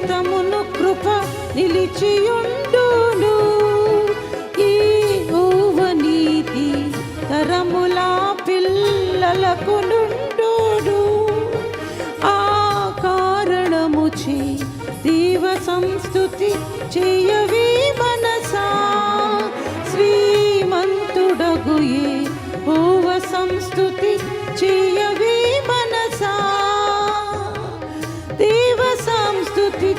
నిత్యతమును కృప నిలిచియుండును. ఈ ఊవ నీతి తరములా పిల్లలకు నుండు ఆ కారణము చే దీవ సంస్థుతి చేయవి మనసా. శ్రీమంతుడగుయే ఓవ సంస్థుతి చే